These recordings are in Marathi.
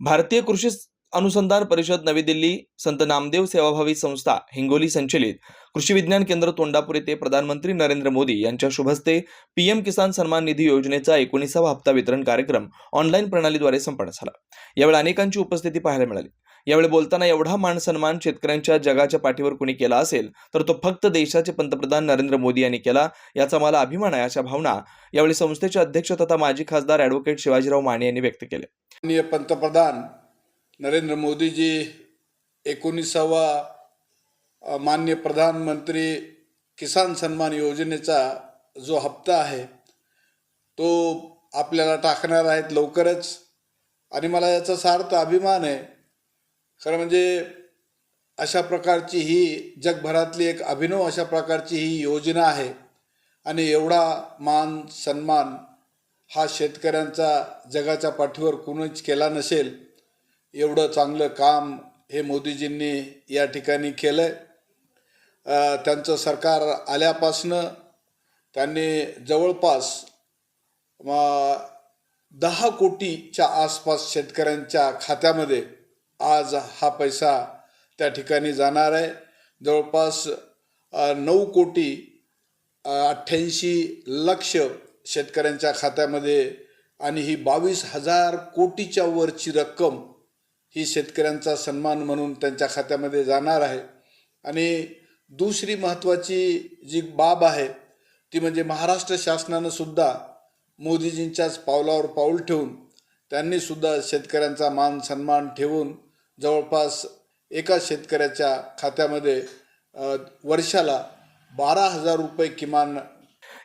भारतीय कृषी अनुसंधान परिषद नवी दिल्ली संत नामदेव सेवाभावी संस्था हिंगोली संचलित. कृषी विज्ञान केंद्र तोंडापूर येथे प्रधानमंत्री नरेंद्र मोदी यांच्या शुभस्ते पीएम किसान सन्मान निधी योजनेचा एकोणीसावा हप्ता वितरण कार्यक्रम ऑनलाईन प्रणालीद्वारे संपन्न झाला. यावेळी अनेकांची उपस्थिती पाहायला मिळाली. यावेळी बोलताना एवढा मान सन्मान शेतकऱ्यांच्या जगाच्या पाठीवर कुणी केला असेल तर तो फक्त देशाचे पंतप्रधान नरेंद्र मोदी यांनी केला याचा मला अभिमान आहे अशा भावना यावेळी संस्थेचे अध्यक्ष तथा माजी खासदार ऍडव्होकेट शिवाजीराव माने यांनी व्यक्त केले. पंतप्रधान नरेंद्र मोदीजी एकोणीसावा मान्य प्रधानमंत्री किसान सन्मान योजनेचा जो हप्ता आहे तो आपल्याला टाकणार आहेत लवकरच. आणि मला याचा सार्थ अभिमान आहे खरं म्हणजे अशा प्रकारची ही जगभरातली एक अभिनव अशा प्रकारची ही योजना आहे. आणि एवढा मान सन्मान हा शेतकऱ्यांचा जगाच्या पाठीवर कुणीच केला नसेल एवढं चांगलं काम हे मोदीजींनी या ठिकाणी केलं आहे त्यांचं सरकार आल्यापासनं त्यांनी जवळपास दहा कोटीच्या आसपास शेतकऱ्यांच्या खात्यामध्ये आज हा पैसा त्या ठिकाणी जाणार आहे. जवळपास नऊ कोटी अठ्ठ्याऐंशी लक्ष शेतकऱ्यांच्या खात्यामध्ये आणि ही बावीस हजार कोटीच्या वरची रक्कम ही शेतकऱ्यांचा सन्मान म्हणून त्यांच्या खात्यामध्ये जाणार आहे. आणि दुसरी महत्त्वाची जी बाब आहे ती म्हणजे महाराष्ट्र शासनानं सुद्धा मोदीजींच्याच पावलावर पाऊल ठेवून त्यांनीसुद्धा शेतकऱ्यांचा मान सन्मान ठेवून जवळपास एका शेतकऱ्याच्या खात्यामध्ये वर्षाला बारा हजार रुपये किमान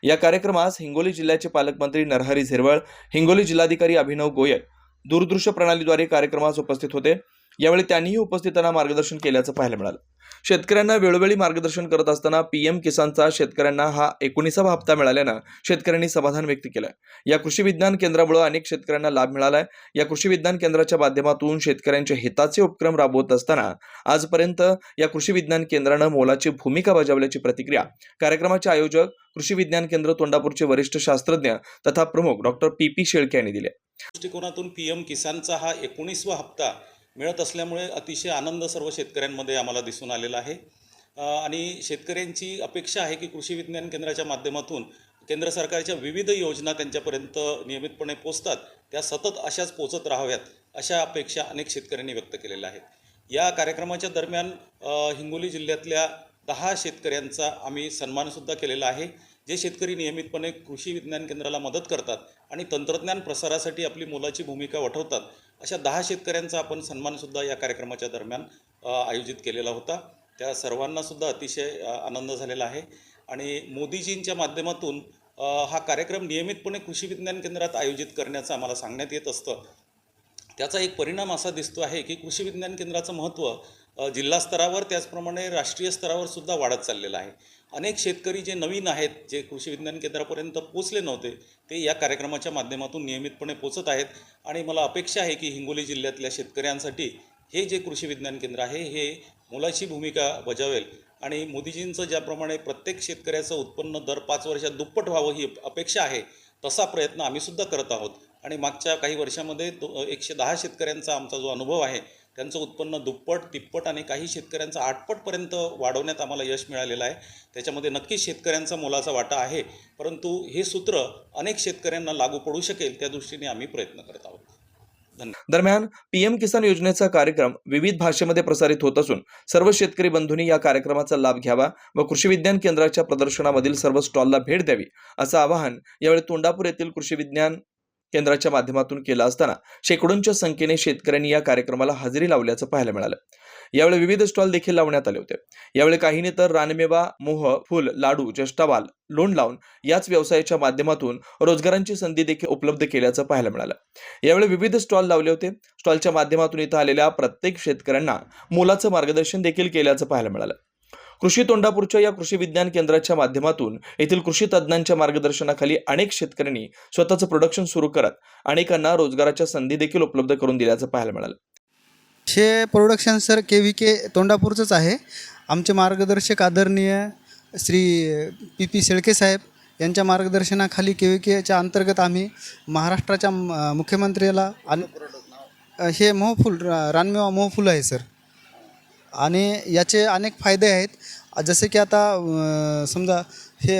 या कार्यक्रमास हिंगोली जिल्ह्याचे पालकमंत्री नरहरी झिरवळ हिंगोली जिल्हाधिकारी अभिनव गोयल दूरदृश्य प्रणालीद्वारे कार्यक्रमास उपस्थित होते. यावेळी त्यांनीही उपस्थितांना मार्गदर्शन केल्याचं पाहायला मिळालं. शेतकऱ्यांना वेळोवेळी मार्गदर्शन करत असताना पीएम किसानचा शेतकऱ्यांना हा एकोणीसावा हप्ता मिळाल्यानं शेतकऱ्यांनी समाधान व्यक्त केलं. या कृषी विज्ञान केंद्रामुळे अनेक शेतकऱ्यांना लाभ मिळालाय. या कृषी विज्ञान केंद्राच्या माध्यमातून शेतकऱ्यांच्या हिताचे उपक्रम राबवत असताना आजपर्यंत या कृषी विज्ञान केंद्रानं मोलाची भूमिका बजावल्याची प्रतिक्रिया कार्यक्रमाचे आयोजक कृषी विज्ञान केंद्र तोंडापूरचे वरिष्ठ शास्त्रज्ञ तथा प्रमुख डॉक्टर पी पी शेळके यांनी दिले दृष्टिकोनातून पी एम किसानचा हा एकोणीसवा हप्ता मिळत असल्यामुळे अतिशय आनंद सर्व शेतकऱ्यांमध्ये आम्हाला दिसून आलेला आहे. आणि शेतकऱ्यांची अपेक्षा आहे की कृषी विज्ञान केंद्राच्या माध्यमातून केंद्र सरकारच्या विविध योजना त्यांच्यापर्यंत नियमितपणे पोचतात त्या सतत अशाच पोचत राहाव्यात अशा अपेक्षा अनेक शेतकऱ्यांनी व्यक्त केलेल्या आहेत. या कार्यक्रमाच्या दरम्यान हिंगोली जिल्ह्यातल्या दहा शेतकऱ्यांचा आम्ही सन्मानसुद्धा केलेला आहे. जे शेतकरी नियमितपणे कृषी विज्ञान केंद्राला मदत करतात आणि तंत्रज्ञान प्रसारासाठी आपली मोलाची भूमिका वठवतात अशा दहा शेतकऱ्यांचा आपण सन्मानसुद्धा या कार्यक्रमाच्या दरम्यान आयोजित केलेला होता. त्या सर्वांनासुद्धा अतिशय आनंद झालेला आहे. आणि मोदीजींच्या माध्यमातून हा कार्यक्रम नियमितपणे कृषी विज्ञान केंद्रात आयोजित करण्याचं आम्हाला सांगण्यात येत असतं. त्याचा एक परिणाम असा दिसतो आहे की कृषी विज्ञान केंद्राचं महत्त्व जिल्हा स्तरावर त्याचप्रमाणे राष्ट्रीय स्तरावर सुद्धा वाढत चाललेलं आहे. अनेक शेतकरी जे नवीन आहेत जे कृषी विज्ञान केंद्रापर्यंत पोचले नव्हते ते या कार्यक्रमाच्या माध्यमातून नियमितपणे पोचत आहेत. आणि मला अपेक्षा आहे की हिंगोली जिल्ह्यातल्या शेतकऱ्यांसाठी हे जे कृषी विज्ञान केंद्र आहे हे मोलाची भूमिका बजावेल. आणि मोदीजींचं ज्याप्रमाणे प्रत्येक शेतकऱ्याचं उत्पन्न दर पाच वर्षात दुप्पट व्हावं ही अपेक्षा आहे तसा प्रयत्न आम्हीसुद्धा करत आहोत. आणि मागच्या काही वर्षामध्ये तो एकशे दहा शेतकऱ्यांचा आमचा जो अनुभव आहे त्यांचं उत्पन्न दुप्पट तिप्पट आणि काही शेतकऱ्यांचं आठपटपर्यंत वाढवण्यात आम्हाला यश मिळालेलं आहे. त्याच्यामध्ये नक्कीच शेतकऱ्यांचा मोलाचा वाटा आहे. परंतु हे सूत्र अनेक शेतकऱ्यांना लागू पडू शकेल त्या दृष्टीने आम्ही प्रयत्न करत आहोत. दरम्यान पीएम किसान योजनेचा कार्यक्रम विविध भाषेमध्ये प्रसारित होत असून सर्व शेतकरी बंधूंनी या कार्यक्रमाचा लाभ घ्यावा व कृषी विज्ञान केंद्राच्या प्रदर्शनामधील सर्व स्टॉलला भेट द्यावी असं आवाहन यावेळी तोंडापूर येथील कृषी विज्ञान केंद्राच्या माध्यमातून केलं असताना शेकडोंच्या संख्येने शेतकऱ्यांनी या कार्यक्रमाला हजेरी लावल्याचं पाहायला मिळालं. यावेळी विविध स्टॉल देखील लावण्यात आले होते. यावेळी काहींनी तर रानमेवा मोह फुल लाडू जष्टावाल लोण लावून याच व्यवसायाच्या माध्यमातून रोजगारांची संधी देखील उपलब्ध केल्याचं पाहायला मिळालं. यावेळी विविध स्टॉल लावले होते. स्टॉलच्या माध्यमातून इथं आलेल्या प्रत्येक शेतकऱ्यांना मोलाचं मार्गदर्शन देखील केल्याचं पाहायला मिळालं. कृषी तोंडापूरच्या या कृषी विज्ञान केंद्राच्या माध्यमातून येथील कृषी तज्ज्ञांच्या मार्गदर्शनाखाली अनेक शेतकऱ्यांनी स्वतःचं प्रोडक्शन सुरू करत अनेकांना रोजगाराच्या संधी देखील उपलब्ध करून दिल्याचं पाहायला मिळालं. हे production sir K V K तोंडापूरचंच आहे. आमचे मार्गदर्शक आदरणीय श्री पी पी शेळके साहेब यांच्या मार्गदर्शनाखाली के व्ही केच्या अंतर्गत आम्ही महाराष्ट्राच्या मुख्यमंत्र्याला आणि हे मोहफूल रा रानमेवा मोहफुल आहे सर आणि याचे अनेक फायदे आहेत. जसे की आता समजा हे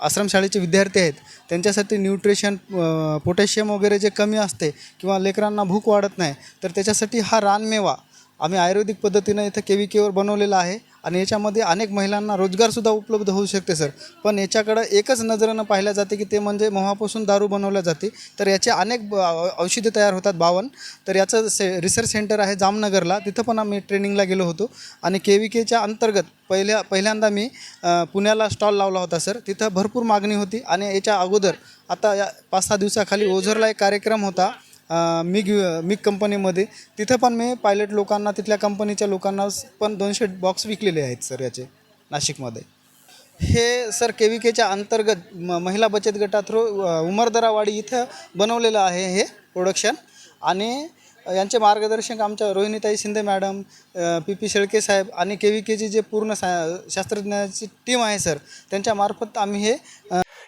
आश्रमशाळेचे विद्यार्थी आहेत त्यांच्यासाठी न्यूट्रिशन पोटॅशियम वगैरे जे कमी असते किंवा लेकरांना भूक वाढत नाही तर त्याच्यासाठी हा रानमेवा आम्ही आयुर्वेदिक पद्धतीनं इथं के व्ही केवर बनवलेलं आहे आणि याच्यामध्ये अनेक महिलांना रोजगारसुद्धा उपलब्ध होऊ शकते सर. पण याच्याकडं एकच नजरेनं पाहिल्या जाते की ते म्हणजे मोहापासून दारू बनवल्या जाते. तर याचे अनेक औषधे तयार होतात बावन. तर याचं से रिसर्च सेंटर आहे जामनगरला. तिथं पण आम्ही ट्रेनिंगला गेलो होतो. आणि के व्ही केच्या अंतर्गत पहिल्या पहिल्यांदा मी पुण्याला स्टॉल लावला होता सर. तिथं भरपूर मागणी होती आणि याच्या अगोदर आता या पाच सहा दिवसाखाली ओझरला एक कार्यक्रम होता. मिग मिग कंपनीमध्ये. तिथं पण मी पायलट लोकांना तिथल्या कंपनीच्या लोकांना पण दोनशे बॉक्स विकलेले आहेत सर याचे नाशिकमध्ये. हे सर के व्ही केच्या अंतर्गत म महिला बचत गटा थ्रू उमरदरावाडी इथं बनवलेलं आहे हे प्रोडक्शन आणि यांचे मार्गदर्शक आमच्या रोहिणीताई Shinde madam P P Shelke साहेब आणि के व्ही केची जे पूर्ण सा शास्त्रज्ञाची टीम आहे सर त्यांच्यामार्फत आम्ही हे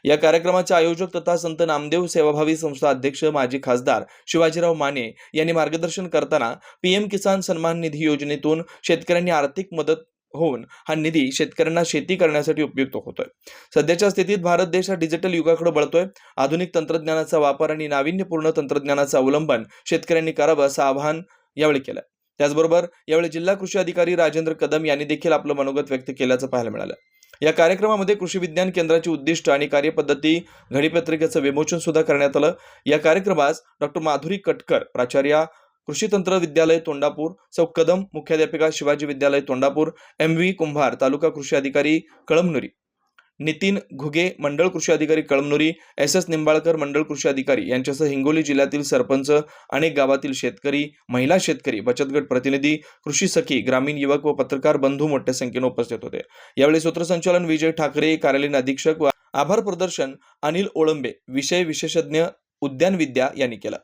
या कार्यक्रमाचे आयोजक तथा संत नामदेव सेवाभावी संस्था अध्यक्ष माजी खासदार शिवाजीराव माने यांनी मार्गदर्शन करताना पीएम किसान सन्मान निधी योजनेतून शेतकऱ्यांनी आर्थिक मदत होऊन हा निधी शेतकऱ्यांना शेती करण्यासाठी उपयुक्त होतोय. सध्याच्या स्थितीत भारत देश हा डिजिटल युगाकडे बळतोय. आधुनिक तंत्रज्ञानाचा वापर आणि नाविन्यपूर्ण तंत्रज्ञानाचा अवलंबन शेतकऱ्यांनी करावं असं आवाहन यावेळी केलं. त्याचबरोबर यावेळी जिल्हा कृषी अधिकारी राजेंद्र कदम यांनी देखील आपलं मनोगत व्यक्त केल्याचं पाहायला मिळालं. या कार्यक्रमामध्ये कृषी विज्ञान केंद्राची उद्दिष्ट आणि कार्यपद्धती घडीपत्रिकेचं विमोचन सुद्धा करण्यात आलं. या कार्यक्रमास डॉक्टर माधुरी कटकर प्राचार्या कृषी तंत्र विद्यालय तोंडापूर सौ कदम मुख्याध्यापिका शिवाजी विद्यालय तोंडापूर एम व्ही कुंभार तालुका कृषी अधिकारी कळमनुरी. नितीन घुगे मंडळ कृषी अधिकारी कळमनुरी एस एस निंबाळकर मंडळ कृषी अधिकारी यांच्यासह हिंगोली जिल्ह्यातील सरपंच अनेक गावातील शेतकरी महिला शेतकरी बचत गट प्रतिनिधी कृषी सखी ग्रामीण युवक व पत्रकार बंधू मोठ्या संख्येने उपस्थित होते. यावेळी सूत्रसंचालन विजय ठाकरे कार्यालयीन अधीक्षक व आभार प्रदर्शन अनिल ओळंबे विषय विशेषज्ञ उद्यान विद्या यांनी केलं.